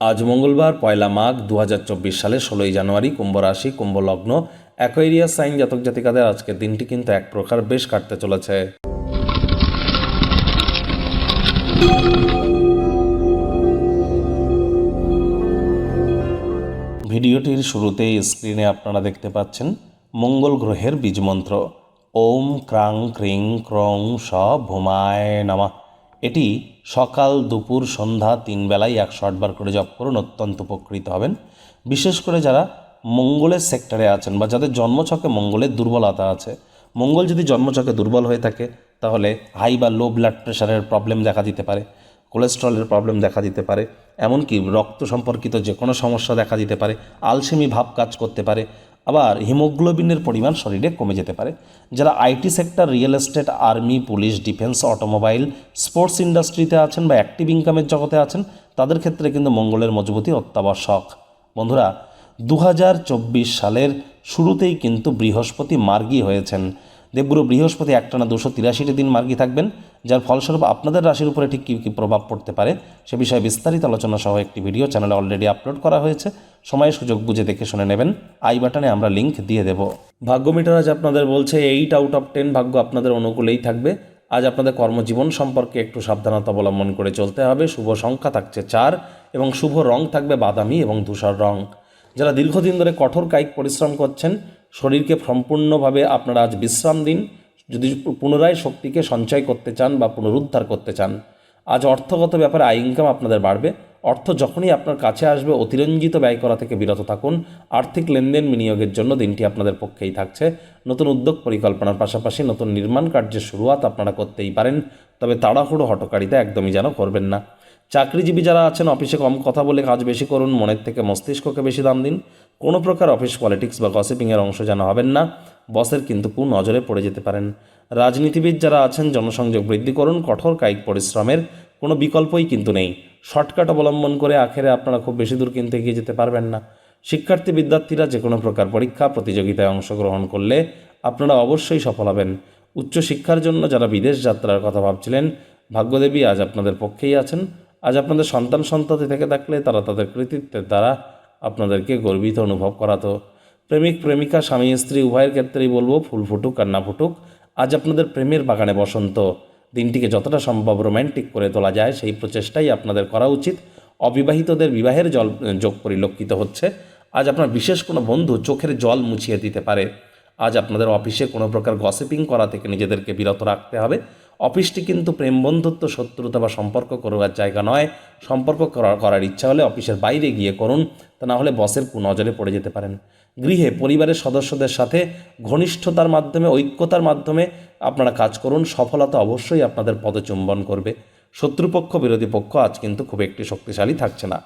আজ মঙ্গলবার, পয়লা মাঘ দু হাজার চব্বিশ সালে ষোলোই জানুয়ারি কুম্ভ রাশি কুম্ভ লগ্ন অ্যাকোয়ারিয়াস সাইন জাতক জাতিকাদের আজকের দিনটি কিন্তু এক প্রকার বেশ কাটতে চলেছে। ভিডিওটির শুরুতেই স্ক্রিনে আপনারা দেখতে পাচ্ছেন মঙ্গল গ্রহের বীজমন্ত্র। ওম ক্রাং ক্রিং ক্রং স ভূমায় নামা। এটি সকাল দুপুর সন্ধ্যা তিন বেলায় একশো আটবার করে জপ করুন, অত্যন্ত উপকৃত হবেন। বিশেষ করে যারা মঙ্গলের সেক্টরে আছেন বা যাদের জন্মছকে মঙ্গলের দুর্বলতা আছে। মঙ্গল যদি জন্মছকে দুর্বল হয়ে থাকে, তাহলে হাই বা লো ব্লাড প্রেশারের প্রবলেম দেখা দিতে পারে, কোলেস্ট্রলের প্রবলেম দেখা দিতে পারে, এমনকি রক্ত সম্পর্কিত যে কোনো সমস্যা দেখা দিতে পারে, আলসেমি ভাব কাজ করতে পারে। আবার হিমোগ্লোবিনের পরিমাণ শরীরে কমে যেতে পারে, যারা IT sector, real estate, army, police, defence, automobile, sports ইন্ডাস্ট্রিতে আছেন বা অ্যাক্টিভ ইনকামের জগতে আছেন, তাদের ক্ষেত্রে কিন্তু মঙ্গলের মজবুতি অত্যাবশ্যক। বন্ধুরা দু হাজার চব্বিশ সালের শুরুতেই কিন্তু বৃহস্পতি মার্গী হয়েছেন। দেবগুরু বৃহস্পতি একটানা দুশো তিরাশিটি দিন মার্গী থাকবেন, যার ফলস্বরূপ আপনাদের রাশির উপরে ঠিক কী কী প্রভাব পড়তে পারে সে বিষয়ে বিস্তারিত আলোচনা সহ একটি ভিডিও চ্যানেলে অলরেডি আপলোড করা হয়েছে। সময়, সুযোগ বুঝে দেখে শুনে নেবেন। আই বাটনে আমরা লিঙ্ক দিয়ে দেব। ভাগ্য মিটার আজ আপনাদের বলছে এইট আউট অফ টেন ভাগ্য আপনাদের অনুকূলেই থাকবে। আজ আপনাদের কর্মজীবন সম্পর্কে একটু সাবধানতা অবলম্বন করে চলতে হবে। শুভ সংখ্যা থাকছে চার এবং শুভ রং থাকবে বাদামি এবং ধূসর রং। যারা দীর্ঘদিন ধরে কঠোর কায়িক পরিশ্রম করছেন শরীরকে সম্পূর্ণভাবে আপনারা আজ বিশ্রাম দিন। যদি পুনরায় শক্তিকে সঞ্চয় করতে চান বা পুনরুদ্ধার করতে চান, আজ অর্থগত ব্যাপারে আয় ইনকাম আপনাদের বাড়বে। অর্থ যখনই আপনার কাছে আসবে, অতিরঞ্জিত ব্যয় করা থেকে বিরত থাকুন। আর্থিক লেনদেন বিনিয়োগের জন্য দিনটি আপনাদের পক্ষেই থাকছে। নতুন উদ্যোগ পরিকল্পনার পাশাপাশি নতুন নির্মাণ কার্যের শুরুয়াত আপনারা করতেই পারেন। তবে তাড়াহুড়ো হটকারিতা একদমই যেন করবেন না। চাকরিজীবী যারা আছেন, অফিসে কম কথা বলে কাজ বেশি করুন, মনের থেকে মস্তিষ্ককে বেশি দাম দিন। কোনো প্রকার অফিস পলিটিক্স বা গসিপিংয়ের অংশ যেন হবেন না। বসের কিন্তু কু নজরে পড়ে যেতে পারেন। রাজনীতিবিদ যারা আছেন, জনসংযোগ বৃদ্ধি করুন, কঠোর কায়িক পরিশ্রমের কোনো বিকল্পই কিন্তু নেই। শর্টকাট অবলম্বন করে আখেরে আপনারা খুব বেশি দূর কিন্তু এগিয়ে যেতে পারবেন না। শিক্ষার্থী বিদ্যার্থীরা যে কোনো প্রকার পরীক্ষা, প্রতিযোগিতায় অংশগ্রহণ করলে আপনারা অবশ্যই সফল হবেন। উচ্চশিক্ষার জন্য যারা বিদেশ যাত্রার কথা ভাবছিলেন, ভাগ্যদেবী আজ আপনাদের পক্ষেই আছেন। আজ আপনাদের সন্তান সন্ততি থেকে থাকলে তারা তাদের কৃতিত্বের দ্বারা আপনাদেরকে গর্বিত অনুভব করাতো। প্রেমিক, প্রেমিকা, স্বামী, স্ত্রী, উভয়ের ক্ষেত্রেই বলব, ফুল ফুটুক আর না ফুটুক। আজ আপনাদের প্রেমের বাগানে বসন্ত। দিনটিকে যতটা সম্ভব রোম্যান্টিক করে তোলা যায়, সেই প্রচেষ্টাই আপনাদের করা উচিত। অবিবাহিতদের বিবাহের জল, যোগ পরিলক্ষিত হচ্ছে। আজ আপনার বিশেষ কোনো বন্ধু চোখের জল মুছিয়ে দিতে পারে। আজ আপনাদের অফিসে কোনো প্রকার গসিপিং করা থেকে নিজেদেরকে বিরত রাখতে হবে। অফিসটি কিন্তু প্রেম বন্ধুত্ব, শত্রুতা বা সম্পর্ক করবার জায়গা নয়। সম্পর্ক করা- করার ইচ্ছা হলে অফিসের বাইরে গিয়ে করুন, তা না হলে বসের কুনজরে পড়ে যেতে পারেন। গৃহে পরিবারের সদস্যদের সাথে ঘনিষ্ঠতার মাধ্যমে, ঐক্যতার মাধ্যমে আপনারা কাজ করুন। সফলতা অবশ্যই আপনাদের পদচুম্বন করবে। শত্রুপক্ষ, বিরোধী পক্ষ আজ কিন্তু খুব একটি শক্তিশালী থাকছে না।